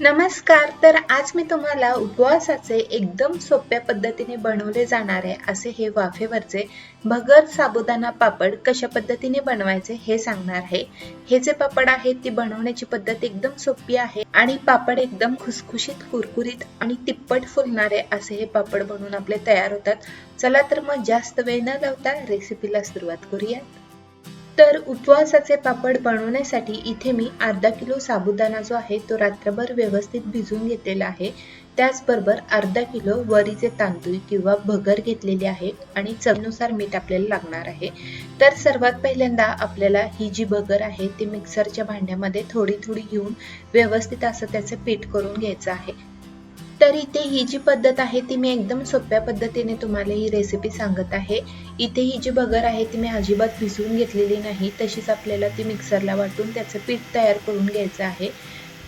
नमस्कार तर आज मी तुम्हाला उपवासाचे एकदम सोप्या पद्धतीने बनवले जाणारे असे हे वाफेवरचे भगर साबुदाणा पापड कशा पद्धतीने बनवायचे हे सांगणार आहे. हे जे पापड आहेत ती बनवण्याची पद्धत एकदम सोपी आहे आणि पापड एकदम खुसखुशीत कुरकुरीत आणि तिप्पट फुलणारे असे हे पापड बनवून आपले तयार होतात. चला तर मग जास्त वेळ न लावता रेसिपीला सुरुवात करूयात. तर उपवासाचे पापड बनवण्यासाठी इथे मी अर्धा किलो साबुदाणा जो आहे तो रात्रभर व्यवस्थित भिजून घेतलेला आहे. त्याचबरोबर अर्धा किलो वरीचे तांदूळ किंवा भगर घेतलेली आहे आणि चवीनुसार मीठ आपल्याला लागणार आहे. तर सर्वात पहिल्यांदा आपल्याला ही जी भगर आहे ती मिक्सरच्या भांड्यामध्ये थोडी थोडी घेऊन व्यवस्थित असं त्याचं पीठ करून घ्यायचं आहे. तर इथे ही जी पद्धत आहे ती मी एकदम सोप्या पद्धतीने तुम्हाला ही रेसिपी सांगत आहे. इथे ही जी बगर आहे ती मी अजिबात भिजवून घेतलेली नाही. तशीच आपल्याला ती मिक्सरला वाटून त्याचं पीठ तयार करून घ्यायचं आहे.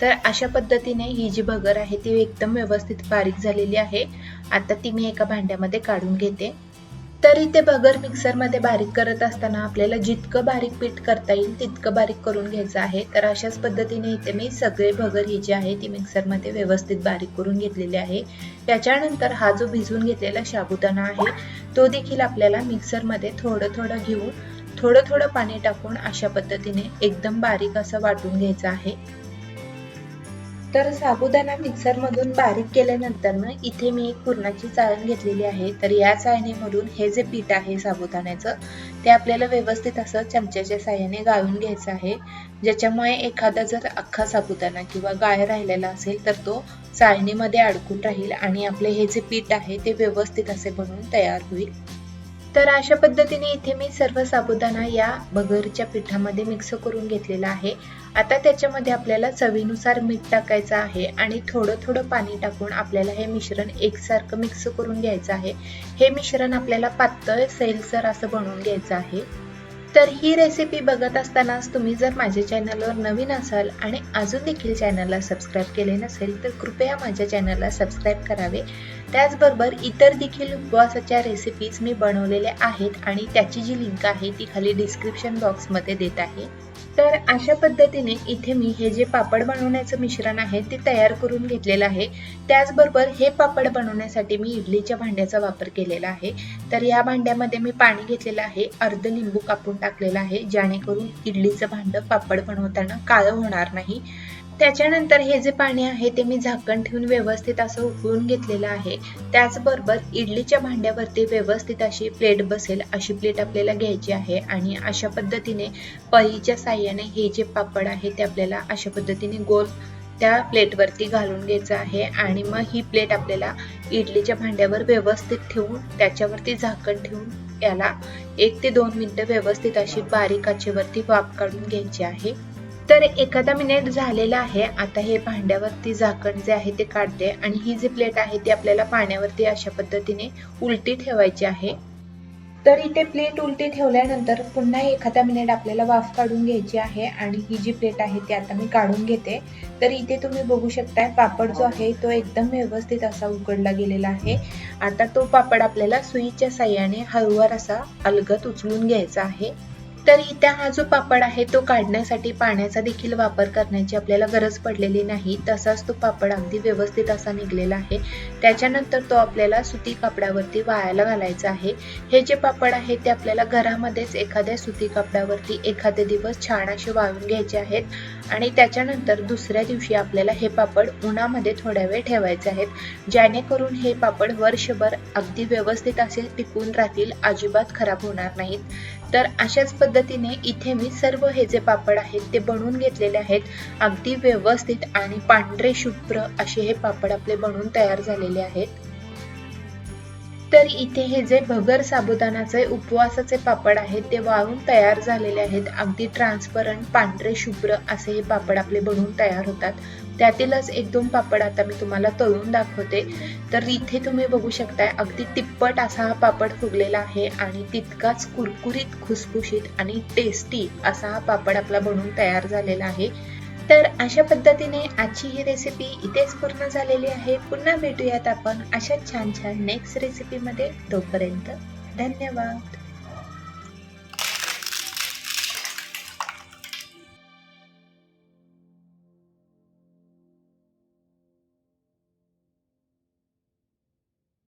तर अशा पद्धतीने ही जी बगर आहे ती एकदम व्यवस्थित बारीक झालेली आहे. आता ती मी एका भांड्यामध्ये काढून घेते. तर इथे बगर मिक्सरमध्ये बारीक करत असताना आपल्याला जितकं बारीक पीठ करता येईल तितकं बारीक करून घ्यायचं आहे. तर अशाच पद्धतीने इथे मी सगळे भगर ही जी आहे ती मिक्सरमध्ये व्यवस्थित बारीक करून घेतलेली आहे. त्याच्यानंतर हा जो भिजवून घेतलेला साबुदाणा आहे तो देखील आपल्याला मिक्सरमध्ये थोडं थोडं घेऊन थोडं थोडं पाणी टाकून अशा पद्धतीने एकदम बारीक असं वाटून घ्यायचं आहे. तर साबुदाणा मिक्सरमधून बारीक केल्यानंतर ना इथे मी एक पुरणाची चाळण घेतलेली आहे. तर या चाळणीमधून हे जे पीठ आहे साबुदाण्याचं ते आपल्याला व्यवस्थित असं चमच्याच्या साह्याने गाळून घ्यायचं आहे. ज्याच्यामुळे एखादा जर अख्खा साबुदाणा किंवा गाळ राहिलेला असेल तर तो चाळणीमध्ये अडकून राहील आणि आपले हे जे पीठ आहे ते व्यवस्थित असे बनवून तयार होईल. तर अशा पद्धतीने इथे मी सर्व साबुदाणा या बगरच्या पिठामध्ये मिक्स करून घेतलेला आहे. आता त्याच्यामध्ये आपल्याला चवीनुसार मीठ टाकायचं आहे आणि थोडं थोडं पाणी टाकून आपल्याला हे मिश्रण एकसारखं मिक्स करून घ्यायचं आहे. हे मिश्रण आपल्याला पातळ सैलसर असं बनवून घ्यायचं आहे. तर ही रेसिपी बघत असतानाच तुम्ही जर माझ्या चॅनलवर नवीन असाल आणि अजून देखील चॅनलला सबस्क्राईब केले नसेल तर कृपया माझ्या चॅनलला सबस्क्राईब करावे. त्याचबरोबर इतर देखील उपवासाच्या रेसिपीज मी बनवलेल्या आहेत आणि त्याची जी लिंक आहे ती खाली डिस्क्रिप्शन बॉक्समध्ये देत आहे. तर अशा पद्धतीने इथे मी हे जे पापड बनवण्याचं मिश्रण आहे ते तयार करून घेतलेलं आहे. त्याचबरोबर हे पापड बनवण्यासाठी मी इडलीच्या भांड्याचा वापर केलेला आहे. तर या भांड्यामध्ये मी पाणी घेतलेलं आहे अर्ध लिंबू कापून टाकलेलं आहे जेणेकरून इडलीचं भांडं पापड बनवताना काळं होणार नाही. त्याच्यानंतर हे जे पाणी आहे ते मी झाकण ठेवून व्यवस्थित असं उकळून घेतलेलं आहे. त्याचबरोबर इडलीच्या भांड्यावरती व्यवस्थित अशी प्लेट बसेल अशी प्लेट आपल्याला घ्यायची आहे आणि अशा पद्धतीने पळीच्या साह्याने हे जे पापड आहे ते आपल्याला अशा पद्धतीने गोल त्या प्लेटवरती घालून घ्यायचं आहे आणि मग ही प्लेट आपल्याला इडलीच्या भांड्यावर व्यवस्थित ठेवून त्याच्यावरती झाकण ठेवून याला एक ते दोन मिनटं व्यवस्थित अशी बारीक आचेवरती वाफ काढून घ्यायची आहे. तर एखादा मिनिट झालेला आहे. आता हे भांड्यावरती झाकण जे आहे ते काढते आणि ही जी प्लेट आहे ती आपल्याला पाण्यावरती अशा पद्धतीने उलटी ठेवायची आहे. तर इथे प्लेट उलटी ठेवल्यानंतर पुन्हा एखादा मिनिट आपल्याला वाफ काढून घ्यायची आहे आणि ही जी प्लेट आहे ती आता मी काढून घेते. तर इथे तुम्ही बघू शकताय पापड जो आहे तो एकदम व्यवस्थित असा उकडला गेलेला आहे. आता तो पापड आपल्याला सुईच्या साह्याने हळूवार असा अलगत उचलून घ्यायचा आहे. तर इथे हा जो पापड आहे तो काढण्यासाठी पाण्याचा देखील वापर करण्याची आपल्याला गरज पडलेली नाही. तसाच तो पापड अगदी व्यवस्थित असा निघलेला आहे. त्याच्यानंतर तो आपल्याला सुती कापडावरती वाळायला घालायचा आहे. हे जे पापड आहे ते आपल्याला घरामध्येच एखाद्या सुती कापडावरती एखादे दिवस छान असे वाळून घ्यायचे आहेत. आणि त्याच्यानंतर दुसऱ्या दिवशी आपल्याला हे पापड उन्हामध्ये थोड्या वेळ ठेवायचे आहेत. जेणेकरून हे पापड वर्षभर अगदी व्यवस्थित असे टिकून राहतील अजिबात खराब होणार नाहीत. तर अशाच पद्धतीने इथे मी सर्व हे जे पापड आहेत ते बनवून घेतलेले आहेत. अगदी व्यवस्थित आणि पांढरे शुभ्र असे हे पापड आपले बनवून तयार झालेले आहेत. तर इथे हे जे भगर साबुदाणाचे उपवासाचे पापड आहेत ते वाळून तयार झालेले आहेत. अगदी ट्रान्सपरंट पांढरे शुभ्र असे हे पापड आपले बनवून तयार होतात. त्यातीलच एक दोन पापड आता मी तुम्हाला तळून दाखवते. तर इथे तुम्ही बघू शकताय अगदी तिप्पट असा हा पापड फुगलेला आहे आणि तितकाच कुरकुरीत खुसखुशीत आणि टेस्टी असा हा पापड आपला बनवून तयार झालेला आहे. तर अशा पद्धतीने आजची ही रेसिपी इथेच पूर्ण झालेली आहे. पुन्हा भेटूयात आपण अशा छान छान नेक्स्ट रेसिपीमध्ये तोपर्यंत. धन्यवाद.